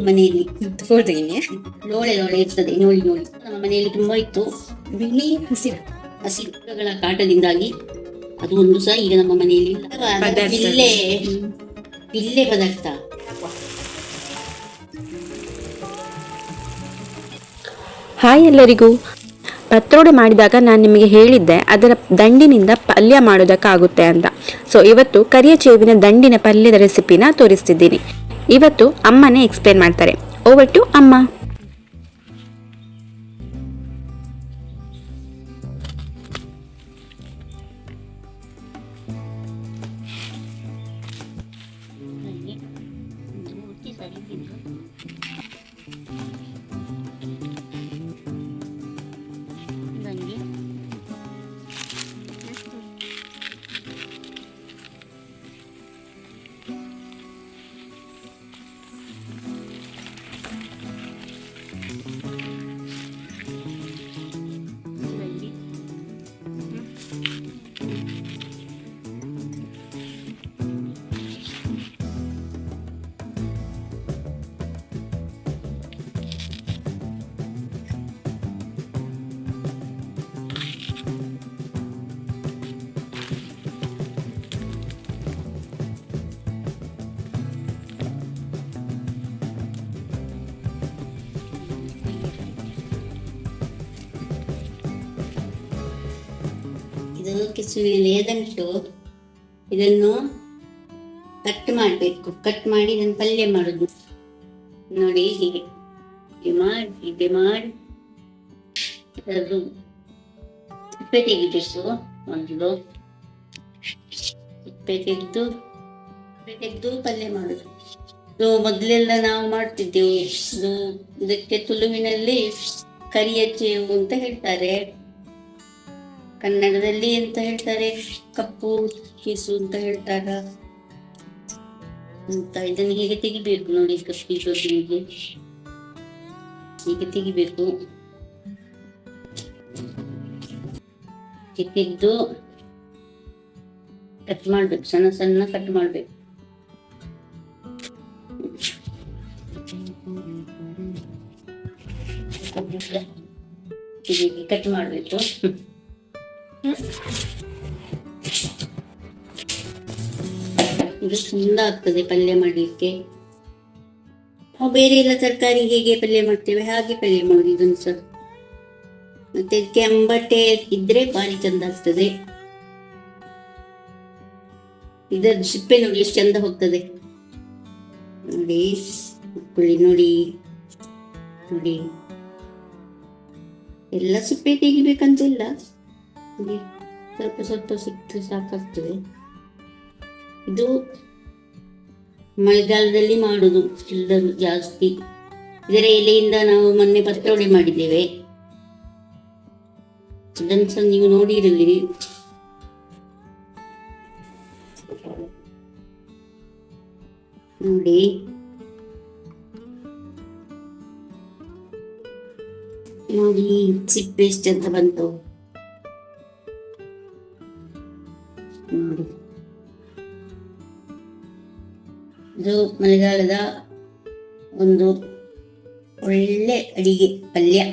ಸಾಕುದು ಮನೆಯಲ್ಲಿ ತೋರ್ದೀನಿ ಲೋಳೆ ಲೋಳೆ ಇರ್ತದೆ ನೋಳಿ ನೋಡಿ. ನಮ್ಮ ಮನೆಯಲ್ಲಿ ತುಂಬಾ ಇತ್ತು. ಬಿಳಿ ಹಸಿರು. ಹಸಿರುಗಳ ಕಾಟದಿಂದಾಗಿ ಅದು ಒಂದು ಸಹ ಈಗ ನಮ್ಮ ಮನೆಯಲ್ಲಿ ಬಿಲ್ಲೆ ಬಿಲ್ಲೆ ಪದಾರ್ಥ. ಹಾಯ್ ಎಲ್ಲರಿಗೂ. ಪತ್ರೋಡೆ ಮಾಡಿದಾಗ ನಾನು ನಿಮಗೆ ಹೇಳಿದ್ದೆ ಅದರ ದಂಡಿನಿಂದ ಪಲ್ಯ ಮಾಡೋದಕ್ಕಾಗುತ್ತೆ ಅಂತ. ಸೊ ಇವತ್ತು ಕರಿಯ ಚೇವಿನ ದಂಡಿನ ಪಲ್ಯದ ರೆಸಿಪಿನ ತೋರಿಸ್ತಿದ್ದೀನಿ. ಇವತ್ತು ಅಮ್ಮನೇ ಎಕ್ಸ್ಪ್ಲೇನ್ ಮಾಡ್ತಾರೆ. ಓವರ್ ಟು ಅಮ್ಮ. ಕೆಸುವಿನಲ್ಲಿ ಎದಂಟು ಇದನ್ನು ಕಟ್ ಮಾಡಬೇಕು. ಕಟ್ ಮಾಡಿ ಇದನ್ನು ಪಲ್ಯ ಮಾಡುದು. ನೋಡಿ ಹೀಗೆ. ಹೀಗೆ ಮಾಡಿ ಹೀಗೆ ಮಾಡಿ. ಅದು ಸಿಪ್ಪೆ ತೆಗಿಬೇಕು ಒಂದು ಸಿಪ್ಪೆ ತೆಗೆದು ಸಿಪ್ಪೆ ತೆಗೆದು ಪಲ್ಯ ಮಾಡುದು. ಇದು ಮೊದಲೆಲ್ಲ ನಾವು ಮಾಡ್ತಿದ್ದೆವು. ಇದು ಇದಕ್ಕೆ ತುಳುವಿನಲ್ಲಿ ಕರಿಯ ಚೇವು ಅಂತ ಹೇಳ್ತಾರೆ. ಕನ್ನಡದಲ್ಲಿ ಎಂತ ಹೇಳ್ತಾರೆ. ಕಪ್ಪು, ಕೀಸು ಅಂತ ಹೇಳ್ತಾರ ಅಂತ ಇದನ್ನು ಹೀಗೆ ತೆಗಿಬೇಕು ನೋಡಿ ಕಪ್ಪು ಹೀಗೆ ಹೀಗೆ ತೆಗಿಬೇಕು. ತೆಗೆದು ಕಟ್ ಮಾಡ್ಬೇಕು. ಸಣ್ಣ ಸಣ್ಣ ಕಟ್ ಮಾಡ್ಬೇಕು. ಕಟ್ ಮಾಡ್ಬೇಕು. ಇದು ಚಂದ ಆಗ್ತದೆ ಪಲ್ಯ ಮಾಡಲಿಕ್ಕೆ. ನಾವು ಬೇರೆ ಎಲ್ಲ ತರಕಾರಿ ಹೇಗೆ ಪಲ್ಯ ಮಾಡ್ತೇವೆ, ಹಾಗೆ ಪಲ್ಯ ಮಾಡಿ ಇದೊಂದು ಸಹ ಮತ್ತೆ ಇದಕ್ಕೆ ಇದ್ರೆ ಭಾರಿ ಚಂದ ಆಗ್ತದೆ. ಇದರ ಸಿಪ್ಪೆ ನೋಡಿ ಎಷ್ಟು ಚಂದ ಹೋಗ್ತದೆ. ನೋಡಿ ಕುಳಿ ನೋಡಿ. ನೋಡಿ. ಎಲ್ಲ ಸಿಪ್ಪೆ ತೆಗಿಬೇಕಂತ ಹಾಗೆ ಸ್ವಲ್ಪ ಸ್ವಲ್ಪ ಸಿಕ್ಕರೆ ಸಾಕಾಗ್ತದೆ. ಇದು ಮಳೆಗಾಲದಲ್ಲಿ ಮಾಡುದು, ಎಲ್ಲರೂ ಜಾಸ್ತಿ. ಇದರ ಎಲೆಯಿಂದ ನಾವು ಮೊನ್ನೆ ಪತ್ರೊಡೆ ಮಾಡಿದ್ದೇವೆ. ಇದನ್ನು ಸಹ ನೀವು ನೋಡಿರಲಿ. ನೋಡಿ. ನೋಡಿ ಸಿಪ್ಪೆ ಪೇಸ್ಟ್ ಅಂತ ಬಂತು. ನೋಡಿ. ಇದು ಮಳೆಗಾಲದ ಒಂದು ಒಳ್ಳೆ ಅಡಿಗೆ, ಪಲ್ಯ.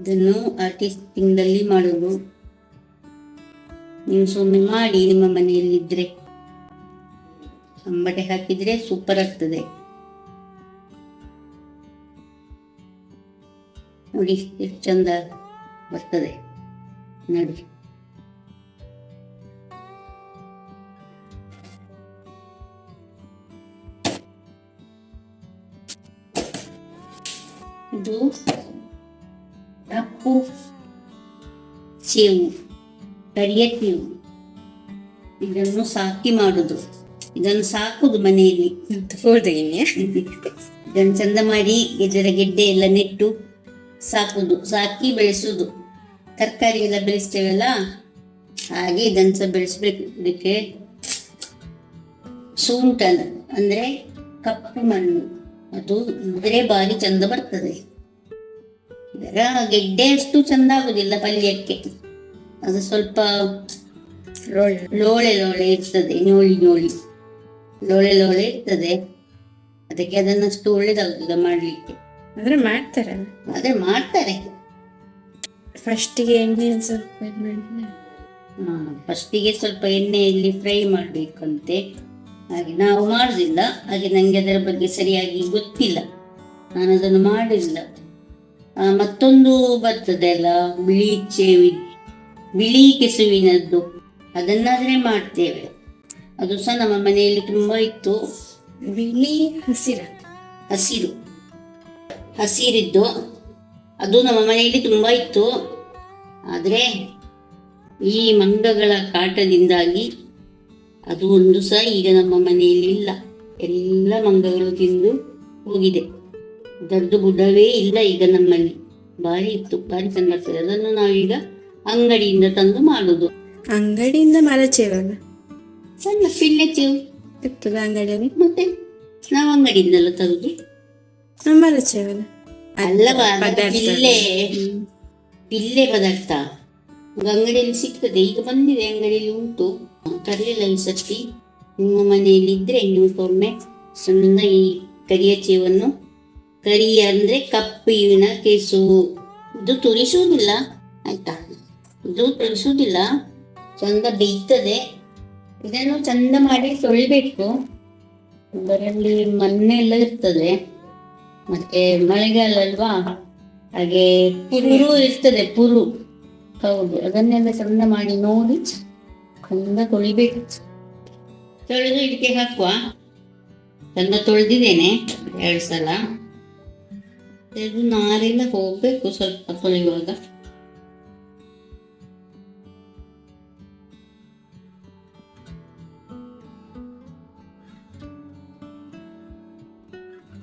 ಇದನ್ನು ಆರ್ಟಿಸ್ಟ್ ತಿಂಗಳಲ್ಲಿ ಮಾಡೋದು. ನೀವು ಸುಮ್ಮನೆ ಮಾಡಿ ನಿಮ್ಮ ಮನೆಯಲ್ಲಿದ್ದರೆ ಅಂಬಟೆ ಹಾಕಿದ್ರೆ ಸೂಪರ್ ಆಗ್ತದೆ. ನೋಡಿ, ಎಷ್ಟು ಚಂದ ಬರ್ತದೆ. ನೋಡಿ. ಕಪ್ಪು ಸೇವು ಕರಿಯ ಸೇವು ಇದನ್ನು ಸಾಕಿ ಮಾಡುದು. ಇದನ್ನು ಸಾಕುದು ಮನೆಯಲ್ಲಿ. ಇದನ್ನು ಚಂದ ಮಾಡಿ ಇದರ ಗೆಡ್ಡೆ ಎಲ್ಲ ನೆಟ್ಟು ಸಾಕುದು. ಸಾಕಿ ಬೆಳೆಸುದು. ತರಕಾರಿ ಎಲ್ಲ ಬೆಳೆಸ್ತೇವಲ್ಲ? ಹಾಗೆ ಇದನ್ನು ಸಹ ಬೆಳೆಸ್ಬೇಕು. ಇದಕ್ಕೆ ಸೂಂಟಲ್ ಅಂದ್ರೆ ಕಪ್ಪು ಮಣ್ಣು. ಅದು ಇದ್ರೆ ಬಾರಿ ಚಂದ ಬರ್ತದೆ. ಗೆಡ್ಡೆ ಅಷ್ಟು ಚಂದ ಆಗುದಿಲ್ಲ ಪಲ್ಯಕ್ಕೆ. ಅದು ಸ್ವಲ್ಪ ಲೋಳೆ. ಲೋಳೆ ಇರ್ತದೆ ನೋಳಿ ನೋಳಿ ಲೋಳೆ ಲೋಳೆ ಇರ್ತದೆ. ಅದಕ್ಕೆ ಅದನ್ನಷ್ಟು ಒಳ್ಳೇದಾಗುದಿಲ್ಲ ಮಾಡ್ಲಿಕ್ಕೆ. ಆದ್ರೆ ಮಾಡ್ತಾರೆ. ಆದ್ರೆ ಮಾಡ್ತಾರೆ. ಫಸ್ಟಿಗೆ ಎಣ್ಣೆ ಸ್ವಲ್ಪ ಫಸ್ಟಿಗೆ ಸ್ವಲ್ಪ ಎಣ್ಣೆಯಲ್ಲಿ ಫ್ರೈ ಮಾಡಬೇಕಂತೆ. ಹಾಗೆ ನಾವು ಮಾಡುದಿಲ್ಲ. ಹಾಗೆ ನನಗೆ ಅದರ ಬಗ್ಗೆ ಸರಿಯಾಗಿ ಗೊತ್ತಿಲ್ಲ. ನಾನು ಅದನ್ನು ಮಾಡಿಲ್ಲ. ಮತ್ತೊಂದು ಬರ್ತದೆ ಅಲ್ಲ ಬಿಳಿ ಚೇವಿ ಬಿಳಿ ಕೆಸುವಿನದ್ದು. ಅದನ್ನಾದ್ರೆ ಮಾಡ್ತೇವೆ. ಅದು ಸಹ ನಮ್ಮ ಮನೆಯಲ್ಲಿ ತುಂಬಾ ಇತ್ತು. ಬಿಳಿ ಹಸಿರ. ಹಸಿರು. ಹಸಿರಿದ್ದು. ಅದು ನಮ್ಮ ಮನೆಯಲ್ಲಿ ತುಂಬಾ ಇತ್ತು. ಆದರೆ ಈ ಮಂಗಗಳ ಕಾಟದಿಂದಾಗಿ ಅದು ಒಂದು ಸಹ ಈಗ ನಮ್ಮ ಮನೆಯಲ್ಲಿ ಇಲ್ಲ. ಎಲ್ಲ ಮಂಗಗಳು ತಿಂದು ಹೋಗಿದೆ. ದೊಡ್ಡ ಬುಡವೇ ಇಲ್ಲ. ಈಗ ನಮ್ಮಲ್ಲಿ ಭಾರಿ ಇತ್ತು. ಬಾರಿ ಚಂದ ಆಗ್ತದೆ. ಅದನ್ನು ನಾವೀಗ ಅಂಗಡಿಯಿಂದ ತಂದು ಮಾಡುದು ಅಂಗಡಿಯಿಂದ ಮರಚೇವಲ್ಲ ಸಣ್ಣ ಫಿಲ್ಲೆ ಚೇವ್ ಇರ್ತದೆ ಅಂಗಡಿಯಲ್ಲಿ. ಮತ್ತೆ ನಾವು ಅಂಗಡಿಯಿಂದಲ್ಲ ತರುದು. ಮರಚೇವಲ್ಲ ಅಲ್ಲವಾ ಇಲ್ಲೇ. ಇಲ್ಲೇ ಪದಾರ್ಥ. ಅಂಗಡಿಯಲ್ಲಿ ಸಿಗ್ತದೆ. ಈಗ ಬಂದಿದೆ ಅಂಗಡಿಯಲ್ಲಿ ಉಂಟು. ತರಲಿಲ್ಲ ಈ ಸರ್ತಿ ನಿಮ್ಮ ಮನೆಯಲ್ಲಿ ಇದ್ರೆ ನೀವು ಒಮ್ಮೆ ಸಣ್ಣ ಈ ಕರಿಯ ಚೀವನ್ನು ಕರಿ ಅಂದ್ರೆ ಕಪ್ಪಿನ ಕೆಸು. ಇದು ತುರಿಸುವುದಿಲ್ಲ, ಆಯ್ತಾ? ಇದು ತುರಿಸುವುದಿಲ್ಲ. ಚಂದ ಬೇಯ್ತದೆ ಇದನ್ನು ಚಂದ ಮಾಡಿ ತೊಳಿಬೇಕು. ಅದರಲ್ಲಿ ಮಣ್ಣೆಲ್ಲ ಇರ್ತದೆ. ಮತ್ತೆ ಮಳೆಗಾಲ ಅಲ್ವಾ ಹಾಗೆ ಪುರು ಇರ್ತದೆ, ಪುರು. ಹೌದು, ಅದನ್ನೆಲ್ಲ ಚಂದ ಮಾಡಿ ನೋಡಿ ಚಂದ ತೊಳಿಬೇಕು. ತೊಳೆದು ಇದಕ್ಕೆ ಹಾಕುವ. ಚಂದ ತೊಳೆದಿದ್ದೇನೆ, ಎರಡು ಸಲ. ಇದು ನಾರೆಲ್ಲ ಹೋಗ್ಬೇಕು ಸ್ವಲ್ಪ ತೊಳೆಯುವಾಗ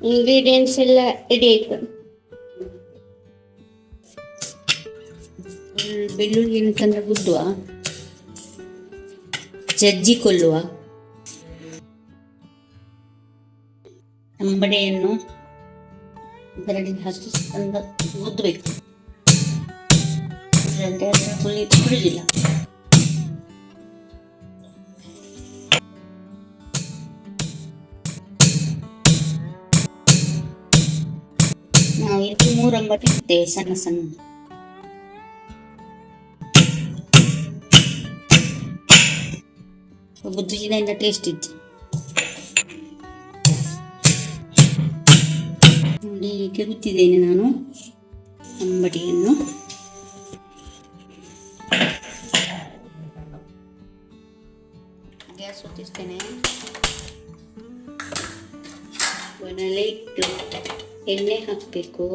ಇಂಗ್ರೀಡಿಯೆಂಟ್ಸ್ ಎಲ್ಲ ರೆಡಿ ಆಯ್ತು ಬೆಳ್ಳುಳ್ಳಿಯನ್ನು ಚಂದ ಗುದ್ದುವ ಜಜ್ಜಿಕೊಳ್ಳುವ ಅಂಬಡೆಯನ್ನು ಇದರಲ್ಲಿ ಹಾಕಿ ಚಂದ ಗುದ್ದಬೇಕು ಇಲ್ಲಂದ್ರೆ ಅದರ ಹುಳಿ ಬಿಡುವುದಿಲ್ಲ ನಾವು ಇಲ್ಲಿ ಮೂರು ಅಂಬಟೆ ಇರ್ತೇವೆ ಸಣ್ಣ ಸಣ್ಣ ಬುದ್ಧಿಜಿನಿಂದ ಟೇಸ್ಟ್ ಇತ್ತು ನೋಡಿ ಹೀಗೆ ಗುತ್ತಿದ್ದೇನೆ ನಾನು. ಅಂಬಡಿಯನ್ನು. ಗ್ಯಾಸ್ ಹೊತ್ತಿಸ್ತೇನೆ. ಒಣಲೆ ಇಟ್ಟು ಎಣ್ಣೆ ಹಾಕಬೇಕು.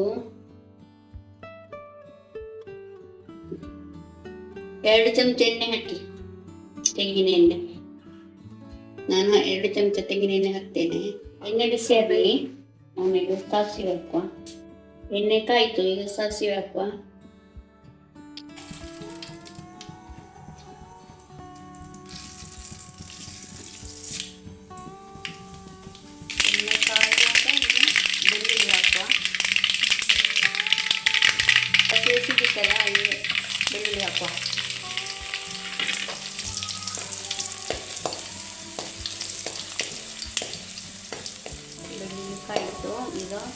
ಎರಡು ಚಮಚ ಎಣ್ಣೆ ಹಾಕಿ ತೆಂಗಿನ ಎಣ್ಣೆ. ನಾನು ಎರಡು ಚಮಚ ತೆಂಗಿನ ಎಣ್ಣೆ ಹಾಕ್ತೇನೆ. ಎಣ್ಣೆ ಬಿಸಿ ಆಗಲಿ ಆಮೇಲೆ ಸಾಸಿವೆ ಹಾಕುವ ಎಣ್ಣೆ ಕಾಯ್ತು ಈಗ ಸಾಸಿವೆ ಹಾಕುವ ಎಣ್ಣೆ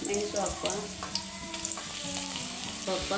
ಮೆಣಸು ಹಾಕುವ ಸ್ವಲ್ಪ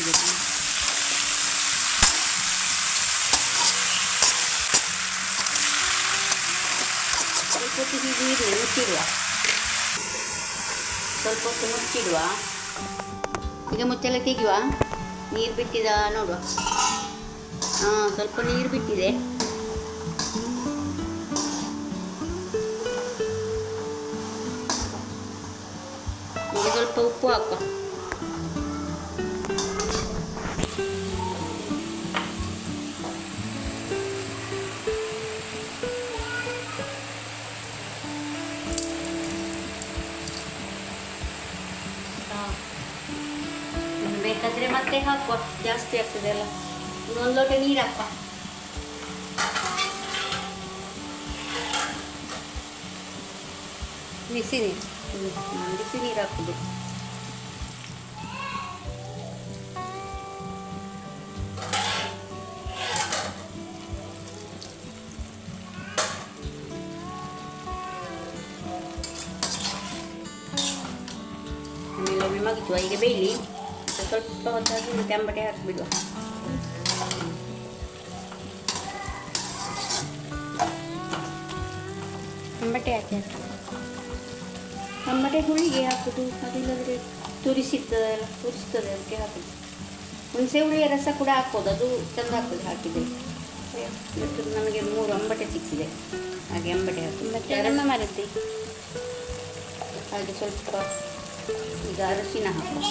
ಅಡಿಗೆಲ್ಲ ಸ್ವಲ್ಪ ಹೊತ್ತು ಹೀಗೆ ಇರಲಿ ಮುಚ್ಚಿಡುವ. ಸ್ವಲ್ಪ ಹೊತ್ತು ಮುಚ್ಚಿಡುವ. ಈಗ ಮುಚ್ಚೆಲ್ಲ ತೆಗೆಯುವ. ನೀರು ಬಿಟ್ಟಿದ ನೋಡುವ. ಹಾಂ, ಸ್ವಲ್ಪ ನೀರು ಬಿಟ್ಟಿದೆ. ಈಗ ಸ್ವಲ್ಪ ಉಪ್ಪು ಹಾಕುವ. ಬೇಕಾದ್ರೆ ಮತ್ತೆ ಹಾಕುವ ಜಾಸ್ತಿ ಆಗ್ತದೆ ಅಲ್ಲ ಇನ್ನೊಂದು ಲೋಟ ನೀರು ಹಾಕುವ ಬಿಸಿ ನೀರು ಹ್ಮ್, ನಾನು ಬಿಸಿ ನೀರು ಹಾಕುದು ಆಮೇಲೆ ಒಮ್ಮೆ ಮಗಿಸುವ ಈಗ ಬೇಯಲಿ ಮತ್ತೆ ಸ್ವಲ್ಪ ಹೊತ್ತಾಗಿ ಟೆಂಬಟೆ ಹಾಕಿಬಿಡುವ ಟೆಂಬಟೆ ಹಾಕಿ ಟೊಂಬಟೆ ಹುಳಿಗೆ ಹಾಕುದು? ಅದಿಲ್ಲದ್ರೆ ತುರಿಸಿರ್ತದಲ್ಲ ತುರಿಸ್ತದೆ ಅದಕ್ಕೆ ಹಾಕುದು. ಹುಣಸೆ ಹುಳಿಯ ರಸ ಕೂಡ ಹಾಕ್ಬೋದು ಅದು ಚೆಂದ ಆಗ್ತದೆ ಹಾಕಿದರೆ. ಇವತ್ತು ನಮಗೆ ಮೂರು ಅಂಬಟೆ ಸಿಕ್ಕಿದೆ ಹಾಗೆ ಅಂಬಟೆ ಹಾಕಿ ಮತ್ತೆ ಅರಣ್ಯ ಮರದ್ದಿ ಹಾಗೆ ಸ್ವಲ್ಪ ಈಗ ಅರಶಿನ ಹಾಕುವ.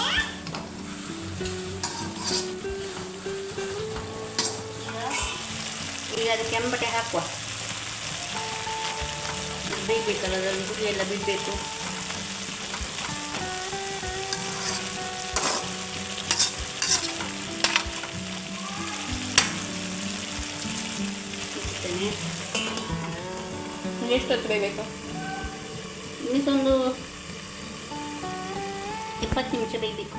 ಈಗ ಅದಕ್ಕೆ ಕೆಂಪಟೆ ಹಾಕುವ. ಬೇಯಬೇಕಲ್ಲ ಅದರಲ್ಲಿ ಹುಳಿ ಎಲ್ಲ ಬಿಡಬೇಕು ಎಷ್ಟೊತ್ತು ಬೇಯಬೇಕು? ಇನ್ನೊಂದು ಇಪ್ಪತ್ತು ನಿಮಿಷ ಬೇಯಬೇಕು.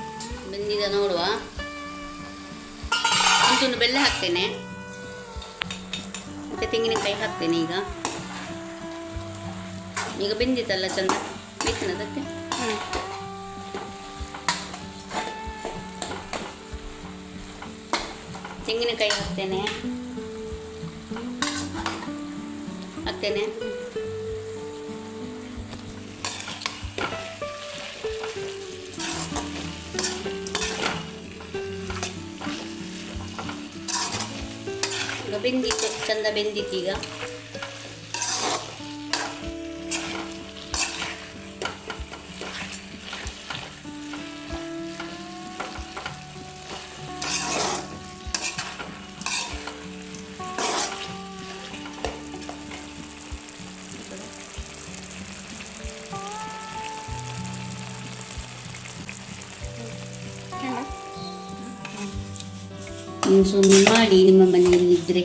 ಬಂದಿದ ನೋಡುವ. ಒಂಚೂರು ಬೆಲ್ಲ ಹಾಕ್ತೇನೆ. ಮತ್ತು ತೆಂಗಿನಕಾಯಿ ಹಾಕ್ತೇನೆ ಈಗ. ಈಗ ಬೆಂದಿತ್ತಲ್ಲ ಚಂದ? ಅದಕ್ಕೆ? ಹ್ಞೂ ತೆಂಗಿನಕಾಯಿ ಹಾಕ್ತೇನೆ. ಹಾಕ್ತೇನೆ. ಬೆಂದಿತ್ತು ಚಂದ ಬೆಂದಿತ್ತು ಈಗ ಸುಮ್ಮನೆ ಮಾಡಿ, ನಿಮ್ಮ ಮನೆಯಲ್ಲಿದ್ದರೆ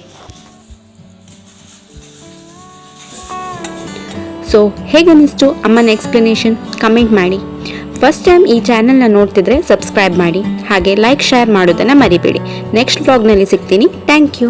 ಸೊ ಹೇಗನ್ನಿಸ್ತು ಅಮ್ಮನ ಎಕ್ಸ್ಪ್ಲನೇಷನ್ ಕಮೆಂಟ್ ಮಾಡಿ. ಫಸ್ಟ್ ಟೈಮ್ ಈ ಚಾನೆಲ್ನ ನೋಡ್ತಿದ್ರೆ ಸಬ್ಸ್ಕ್ರೈಬ್ ಮಾಡಿ. ಹಾಗೆ ಲೈಕ್ ಶೇರ್ ಮಾಡೋದನ್ನು ಮರಿಬೇಡಿ. ನೆಕ್ಸ್ಟ್ ಬ್ಲಾಗ್ನಲ್ಲಿ ಸಿಗ್ತೀನಿ. Thank you